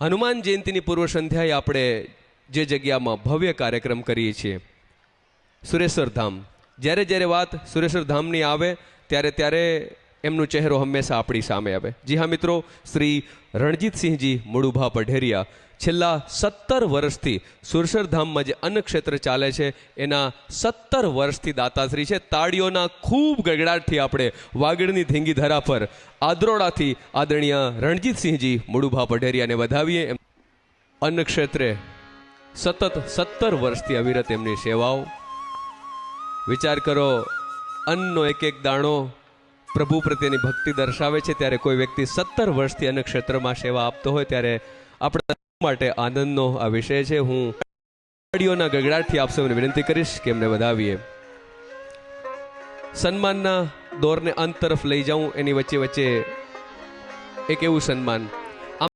હનુમાન જયંતિની પૂર્વ સંધ્યાએ આપણે જે જગ્યામાં ભવ્ય કાર્યક્રમ કરીએ છીએ, સુરેશ્વર ધામ. જ્યારે જ્યારે વાત સુરેશ્વર ધામની આવે, ત્યારે ત્યારે એમનો ચહેરો હંમેશા આપણી સામે આવે. જી હા મિત્રો, શ્રી રણજીતસિંહજી મુળુભા પઢેરિયા છેલ્લા સત્તર વર્ષથી સુરસરધામમાં ધામમાં જે અન્ન ક્ષેત્ર ચાલે છે, એના સત્તર વર્ષથી દાતાશ્રી છે. તાળીઓના ખૂબ ગગડાટથી આપણે વાગડની ધીંગી ધરા પર આદ્રોડાથી આદરણીય રણજીતસિંહજી મુળુભા પઢેરિયાને વધાવીએ. અન્ન ક્ષેત્રે સતત સત્તર વર્ષથી અવિરત એમની સેવાઓ. વિચાર કરો, અન્નનો એક એક દાણો પ્રભુ પ્રત્યેની ભક્તિ દર્શાવે છે. ત્યારે કોઈ વ્યક્તિ સત્તર વર્ષથી અન્ન ક્ષેત્રમાં સેવા આપતો હોય, ત્યારે આપણા માટે આનંદનો આ વિષય છે. હું તાળીઓના ગગડાટથી આપ સૌને વિનંતી કરીશ કે એમને વધાવીએ. સન્માનના દોરને અંત તરફ લઈ જાઉં. એની વચ્ચે વચ્ચે એક એવું સન્માન